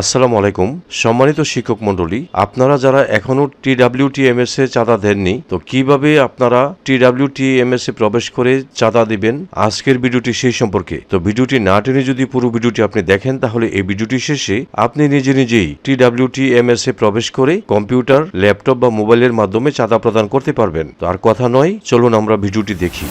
আসসালামু আলাইকুম। সম্মানিত শিক্ষক মণ্ডলী, আপনারা যারা এখনও T W T M S এ চাঁদা দেননি, তো কীভাবে আপনারা T W T M S এ প্রবেশ করে চাঁদা দিবেন? আজকের ভিডিওটি সেই সম্পর্কে। তো ভিডিওটি না টেনে যদি পুরো ভিডিওটি আপনি দেখেন, তাহলে এই ভিডিওটি শেষে আপনি নিজে নিজেই T W T M S এ প্রবেশ করে কম্পিউটার, ল্যাপটপ বা মোবাইলের মাধ্যমে চাঁদা প্রদান করতে পারবেন। তো আর কথা নয়, চলুন আমরা ভিডিওটি দেখি।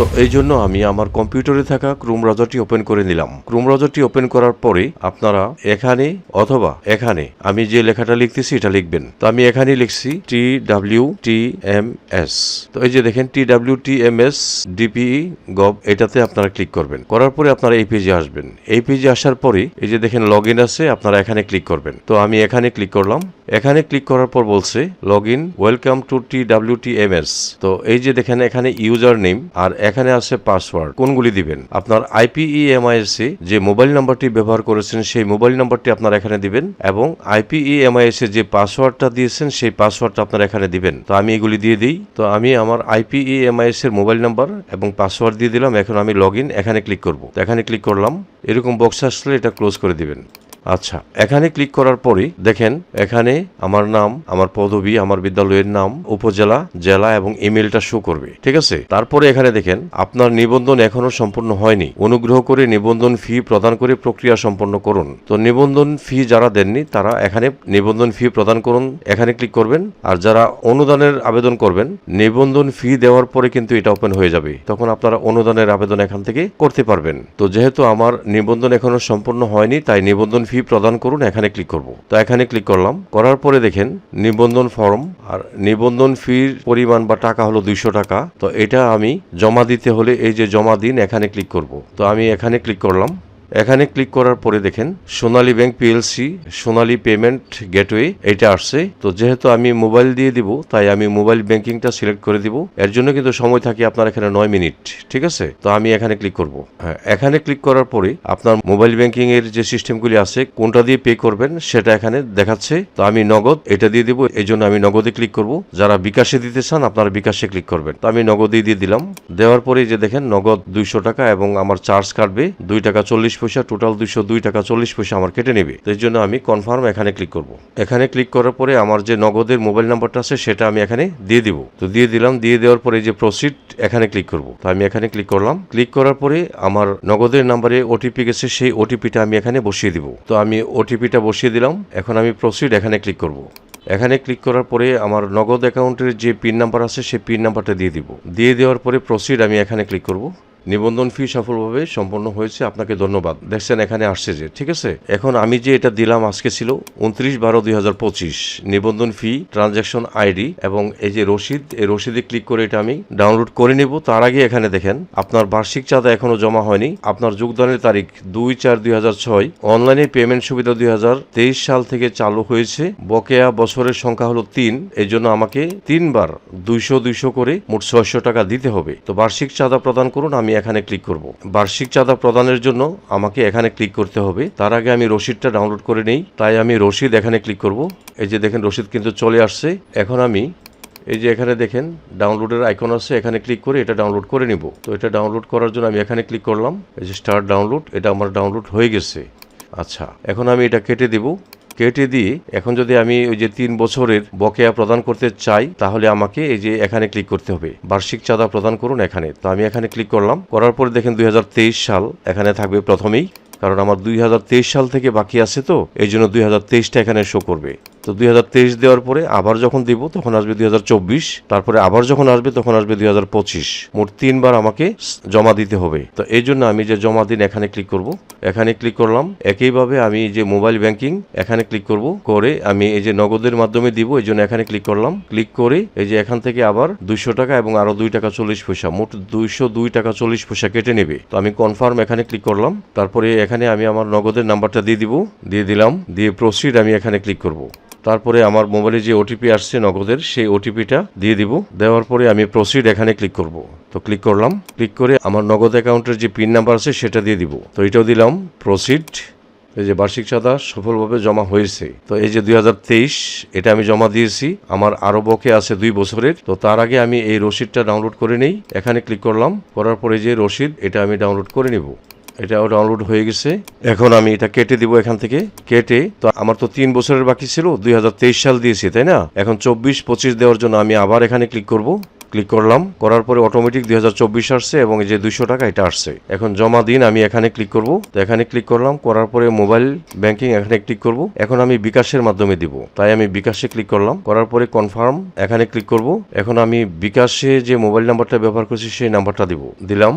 তো এই জন্য আমি আমার কম্পিউটারে থাকা ক্রোম ব্রাউজারটি ওপেন করে নিলাম। ক্রোম ব্রাউজারটি ওপেন করার পরে আপনারা এখানে অথবা এখানে, আমি যে লেখাটা লিখতেছি এটা লিখবেন। তো আমি এখানে লিখছি T W T M S. তো এই যে দেখেন, T W T M S, DPE, gov, এটাতে আপনারা ক্লিক করবেন। করার পরে আপনারা এই পেজে আসবেন। এই পেজে আসার পরে এই যে দেখেন লগ ইন আছে, আপনারা এখানে ক্লিক করবেন। তো আমি এখানে ক্লিক করলাম। এখানে ক্লিক করার পর বলছে log in welcome to T W T M S. তো এই যে দেখেন, এখানে ইউজার নেম আর এখানে আছে পাসওয়ার্ড কোনগুলি দিবেন? আপনার আইপিইএমআইএস এ যে মোবাইল নাম্বারটি ব্যবহার করেছেন, সেই মোবাইল নাম্বারটি আপনারা এখানে দিবেন এবং আইপিইএমআইএস এ যে পাসওয়ার্ডটা দিয়েছেন, সেই পাসওয়ার্ডটা আপনার এখানে দিবেন। তো আমি এগুলি দিয়ে দিই। তো আমি আমার আইপিইএমআইএস এর মোবাইল নাম্বার এবং পাসওয়ার্ড দিয়ে দিলাম। এখন আমি লগ এখানে ক্লিক করব। এখানে ক্লিক করলাম। এরকম বক্স আসলে এটা ক্লোজ করে দিবেন। আচ্ছা এখানে ক্লিক করার পরে দেখেন, এখানে আমার নাম, আমার পদবি, আমার বিদ্যালয়ের নাম, উপজেলা, জেলা এবং ইমেলটা শো করবে, ঠিক আছে? তারপরে এখানে দেখেন, আপনার নিবন্ধন এখনও সম্পূর্ণ হয়নি। অনুগ্রহ করে নিবন্ধন ফি প্রদান করে প্রক্রিয়া সম্পন্ন করুন। তো নিবন্ধন ফি যারা দেননি, তারা এখানে নিবন্ধন ফি প্রদান করুন, এখানে ক্লিক করবেন। আর যারা অনুদানের আবেদন করবেন, নিবন্ধন ফি দেওয়ার পরে কিন্তু এটা ওপেন হয়ে যাবে। তখন আপনারা অনুদানের আবেদন এখান থেকে করতে পারবেন। তো যেহেতু আমার নিবন্ধন এখনও সম্পূর্ণ হয়নি, তাই নিবন্ধন ফি প্রদান করুন, এখানে ক্লিক করব। তো এখানে ক্লিক করলাম। করার পরে দেখেন, নিবন্ধন ফর্ম আর নিবন্ধন ফির পরিমাণ বা টাকা হলো দুইশো টাকা। তো এটা আমি জমা দিতে হলে এই যে জমা দিন, এখানে ক্লিক করব। তো আমি এখানে ক্লিক করলাম। এখানে ক্লিক করার পরে দেখেন, Sonali bank PLC Sonali payment gateway এটা আসছে। তো যেহেতু আমি মোবাইল দিয়ে দিব, তাই আমি মোবাইল ব্যাংকিংটা সিলেক্ট করে দিব। এর জন্য কিন্তু সময় থাকে আপনার এখানে নয় মিনিট ঠিক আছে? তো আমি এখানে ক্লিক করব। হ্যাঁ এখানে ক্লিক করার পরে আপনার মোবাইল ব্যাংকিং এর যে সিস্টেমগুলি আছে, কোনটা দিয়ে পে করবেন সেটা এখানে দেখাচ্ছে। তো আমি নগদ এটা দিয়ে দিব এই জন্য আমি নগদে ক্লিক করব। যারা বিকাশে দিতে চান, আপনারা বিকাশে ক্লিক করবেন। তো আমি নগদে দিয়ে দিলাম। দেওয়ার পরে যে দেখেন, নগদ দুইশো টাকা এবং আমার চার্জ কাটবে দুই টাকা চল্লিশ পয়সা টোটাল দুইশো দুই টাকা চল্লিশ পয়সা আমার কেটে নেবে। এই জন্য আমি কনফার্ম এখানে ক্লিক করব। এখানে ক্লিক করার পরে আমার যে নগদের মোবাইল নাম্বারটা আছে, সেটা আমি এখানে দিয়ে দিব। তো দিয়ে দিলাম, দিয়ে দেওয়ার পরে যে প্রসিড এখানে ক্লিক করব। তো আমি এখানে ক্লিক করলাম। ক্লিক করার পরে আমার নগদের নাম্বারে ওটিপি গেছে, সেই ওটিপিটা আমি এখানে বসিয়ে দিব। তো আমি ওটিপিটা বসিয়ে দিলাম। এখন আমি প্রসিড এখানে ক্লিক করব। এখানে ক্লিক করার পরে আমার নগদ অ্যাকাউন্টের যে পিন নাম্বার আছে, সেই পিন নাম্বারটা দিয়ে দিব। দিয়ে দেওয়ার পরে প্রসিড আমি এখানে ক্লিক করব। নিবন্ধন ফি সফলভাবে সম্পন্ন হয়েছে, আপনাকে ধন্যবাদ। দেখছেন, এখানে আসছে যে, ঠিক আছে? এখন আমি যে এটা দিলাম আজকে ছিল উনত্রিশ বারো দুই হাজার পঁচিশ। নিবন্ধন ফি ট্রানজ্যাকশন আইডি এবং এই যে রসিদ, এই রসিদে ক্লিক করে এটা আমি ডাউনলোড করে নেব। তার আগে এখানে দেখেন, আপনার বার্ষিক চাঁদা এখনও জমা হয়নি। আপনার যোগদানের তারিখ দুই চার দুই হাজার ছয়। অনলাইনে পেমেন্ট সুবিধা দুই হাজার তেইশ সাল থেকে চালু হয়েছে। বকেয়া বছরের সংখ্যা হলো তিন। এই জন্য আমাকে তিনবার দুইশো দুইশো করে মোট ছয়শো টাকা দিতে হবে। তো বার্ষিক চাঁদা প্রদান করুন, আমি এখানে ক্লিক করব। বার্ষিক চাঁদা প্রদানের জন্য আমাকে এখানে ক্লিক করতে হবে। তার আগে আমি রসিদটা ডাউনলোড করে নেই, তাই আমি রসিদ এখানে ক্লিক করব। এই যে দেখেন রসিদ কিন্তু চলে আসছে। এখন আমি এই যে এখানে দেখেন ডাউনলোডের আইকন আছে, এখানে ক্লিক করে এটা ডাউনলোড করে নিব। তো এটা ডাউনলোড করার জন্য আমি এখানে ক্লিক করলাম। এই যে স্টার্ট ডাউনলোড এটা আমার ডাউনলোড হয়ে গেছে। আচ্ছা এখন আমি এটা কেটে দিব। কেটে দিয়ে এখন যদি আমি ওই যে তিন বছরের বকেয়া প্রদান করতে চাই, তাহলে আমাকে এই যে এখানে ক্লিক করতে হবে। বার্ষিক চাঁদা প্রদান করুন এখানে। তো আমি এখানে ক্লিক করলাম। করার পরে দেখেন দুই হাজার তেইশ সাল এখানে থাকবে প্রথমেই, কারণ আমার দুই হাজার তেইশ সাল থেকে বাকি আছে তো এই জন্য দুই এখানে শো করবে। তো দুই হাজার তেইশ দেওয়ার পরে আবার যখন দিব, তখন আসবে দুই হাজার চব্বিশ। তারপরে আবার যখন আসবে, তখন আসবে দুই হাজার পঁচিশ। মোট তিনবার আমাকে জমা দিতে হবে। তো এই জন্য আমি যে জমা দিন, এখানে ক্লিক করব। এখানে ক্লিক করলাম। একইভাবে আমি যে মোবাইল ব্যাংকিং এখানে ক্লিক করব। করে আমি এই যে নগদের মাধ্যমে দিব, এই জন্য এখানে ক্লিক করলাম। ক্লিক করে এই যে এখান থেকে আবার দুইশো টাকা এবং আরও দুই টাকা চল্লিশ পয়সা, মোট দুইশো দুই টাকা চল্লিশ পয়সা কেটে নেবে। তো আমি কনফার্ম এখানে ক্লিক করলাম। তারপরে এখানে আমি আমার নগদের নাম্বারটা দিয়ে দিব, দিয়ে দিলাম। দিয়ে প্রসিড আমি এখানে ক্লিক করব। তারপরে আমার মোবাইলে যে ওটিপি আসছে নগদের, সেই ওটিপিটা দিয়ে দিব। দেওয়ার পরে আমি প্রসিড এখানে ক্লিক করব। তো ক্লিক করলাম। ক্লিক করে আমার নগদ অ্যাকাউন্টের যে পিন নাম্বার আছে, সেটা দিয়ে দিব। তো এটাও দিলাম। প্রসিড এই যে বার্ষিক চাঁদা সফলভাবে জমা হয়েছে। তো এই যে দুই হাজার তেইশ, এটা আমি জমা দিয়েছি। আমার আরও বকে আছে দুই বছরের। তো তার আগে আমি এই রসিদটা ডাউনলোড করে নেই। এখানে ক্লিক করলাম। করার পরে যে রসিদ, এটা আমি ডাউনলোড করে নিব। এটাও ডাউনলোড হয়ে গেছে। এখন আমি এটা কেটে দিব এখান থেকে। কেটে, তো আমার তো তিন বছরের বাকি ছিল, দুই হাজার তেইশ সাল দিয়েছি, তাই না? এখন চব্বিশ পঁচিশ দেওয়ার জন্য আমি আবার এখানে ক্লিক করব। ক্লিক করলাম। করার পরে অটোমেটিক দুই হাজার চব্বিশ আসছে এবং এই যে দুইশো টাকা এটা আসছে। এখন জমা দিন, আমি এখানে ক্লিক করব। তো এখানে ক্লিক করলাম, করার পরে মোবাইল ব্যাংকিং এখানে ক্লিক করব। এখন আমি বিকাশের মাধ্যমে দিব। তাই আমি বিকাশে ক্লিক করলাম। করার পরে কনফার্ম এখানে ক্লিক করব। এখন আমি বিকাশে যে মোবাইল নাম্বারটা ব্যবহার করছি, সেই নাম্বারটা দিব। দিলাম।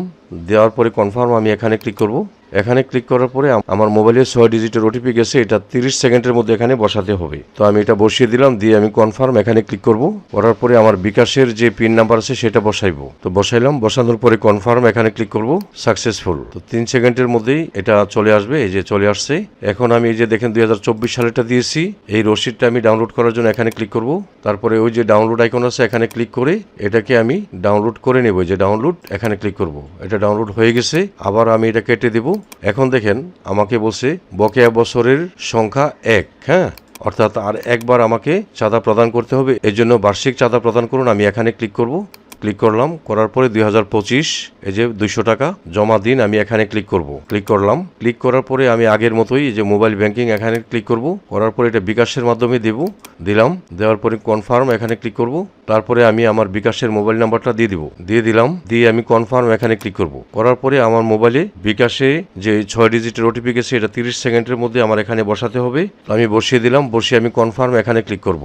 দেওয়ার পরে কনফার্ম আমি এখানে ক্লিক করব। এখানে ক্লিক করার পরে আমার মোবাইলে ছয় ডিজিটের ওটিপি গেছে, এটা তিরিশ সেকেন্ডের মধ্যে এখানে বসাতে হবে। তো আমি এটা বসিয়ে দিলাম, দিয়ে আমি কনফার্ম এখানে ক্লিক করব। করার পরে আমার বিকাশের যে পিন নাম্বার আছে, সেটা বসাইবো। তো বসাইলাম, বসানোর পরে কনফার্ম এখানে ক্লিক করব সাকসেসফুল তো তিন সেকেন্ডের মধ্যেই এটা চলে আসবে, এই যে চলে আসছে। এখন আমি এই যে দেখেন দুই হাজার চব্বিশ সালেরটা দিয়েছি, এই রসিদটা আমি ডাউনলোড করার জন্য এখানে ক্লিক করব। তারপরে ওই যে ডাউনলোড আইকন আছে, এখানে ক্লিক করে এটাকে আমি ডাউনলোড করে নেব যে ডাউনলোড এখানে ক্লিক করব। এটা ডাউনলোড হয়ে গেছে, আবার আমি এটা কেটে দেব। এখন দেখেন, আমাকে বলছে, বকেয়া বছরের সংখ্যা এক হ্যাঁ? অর্থাৎ আর একবার আমাকে চাঁদা প্রদান করতে হবে এর জন্য বার্ষিক চাঁদা প্রদান করুন, আমি এখানে ক্লিক করব। ক্লিক করলাম, করার পরে দুই হাজার পঁচিশ, এই যে দুইশো টাকা জমা দিন, আমি এখানে ক্লিক করব। ক্লিক করলাম। ক্লিক করার পরে আমি আগের মতোই যে মোবাইল ব্যাংকিং এখানে ক্লিক করব। করার পরে এটা বিকাশের মাধ্যমে দেব। দিলাম। দেওয়ার পরে কনফার্ম এখানে ক্লিক করব। তারপরে আমি আমার বিকাশের মোবাইল নাম্বারটা দিয়ে দিব। দিয়ে দিলাম। দিয়ে আমি কনফার্ম এখানে ক্লিক করব। করার পরে আমার মোবাইলে বিকাশে যে ছয় ডিজিটের ওটিপি গেছে এটা তিরিশ সেকেন্ডের মধ্যে আমার এখানে বসাতে হবে। আমি বসিয়ে দিলাম। বসিয়ে আমি কনফার্ম এখানে ক্লিক করব।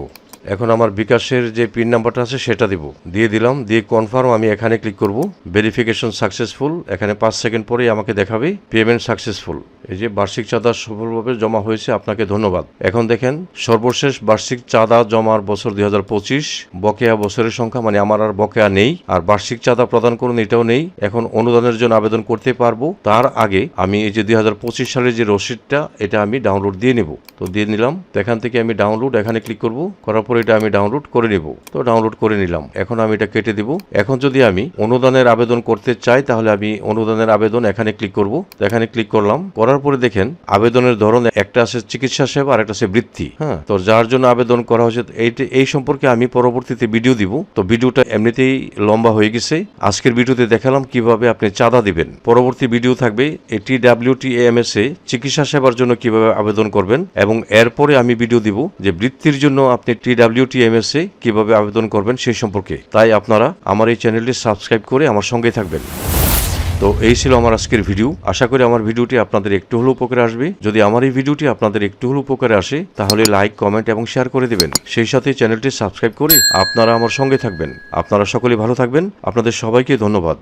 এখন আমার বিকাশের যে পিন নাম্বারটা আছে, সেটা দিব। দিয়ে দিলাম, দিয়ে কনফার্ম আমি এখানে ক্লিক করব। ভেরিফিকেশন সাকসেসফুল এখানে পাঁচ সেকেন্ড পরেই আমাকে দেখাবে। পেমেন্ট সাকসেসফুল এই যে বার্ষিক চাঁদা সফলভাবে জমা হয়েছে, আপনাকে ধন্যবাদ। এখন দেখেন, সর্বশেষ বার্ষিক চাঁদা জমার বছর দু হাজার পঁচিশ, বকেয়া বছরের সংখ্যা মানে আমার আর বকেয়া নেই, আর বার্ষিক চাঁদা প্রদান করুন, এটাও নেই। এখন অনুদানের জন্য আবেদন করতে পারব। তার আগে আমি এই যে দুই হাজার পঁচিশ সালের যে রসিদটা, এটা আমি ডাউনলোড দিয়ে নেব। তো দিয়ে নিলাম এখান থেকে আমি ডাউনলোড এখানে ক্লিক করব। করার পরে এটা আমি ডাউনলোড করে নেব। তো ডাউনলোড করে নিলাম। এখন আমি এটা কেটে দিব। এখন যদি আমি অনুদানের আবেদন করতে চাই, তাহলে আমি অনুদানের আবেদন এখানে ক্লিক করব। এখানে ক্লিক করলাম। করার পরে দেখেন, আবেদনের ধরন একটা আছে চিকিৎসা সেবা, আর একটা আছে বৃত্তি। হ্যাঁ তো যার জন্য আবেদন করা হয়েছে এই সম্পর্কে আমি পরবর্তীতে ভিডিও দিব। তো ভিডিওটা এমনিতেই লম্বা হয়ে গেছে। আজকের ভিডিওতে দেখালাম কীভাবে আপনি চাঁদা দিবেন। পরবর্তী ভিডিও থাকবে এটি ডাব্লিউটি এম এস এ চিকিৎসা সেবার জন্য কীভাবে আবেদন করবেন। এবং এরপরে আমি ভিডিও দিব যে বৃত্তির জন্য আপনি T W T M S A কীভাবে আবেদন করবেন সেই সম্পর্কে। তাই আপনারা আমার এই চ্যানেলটি সাবস্ক্রাইব করে আমার সঙ্গেই থাকবেন। তো এই ছিল আমার আজকের ভিডিও। আশা করি আমার ভিডিওটি আপনাদের একটু হলেও উপকারে আসবে। যদি আমার এই ভিডিওটি আপনাদের একটু হলেও উপকারে আসে, তাহলে লাইক, কমেন্ট এবং শেয়ার করে দেবেন। সেই সাথে চ্যানেলটি সাবস্ক্রাইব করে আপনারা আমার সঙ্গে থাকবেন। আপনারা সকলে ভালো থাকবেন। আপনাদের সবাইকে ধন্যবাদ।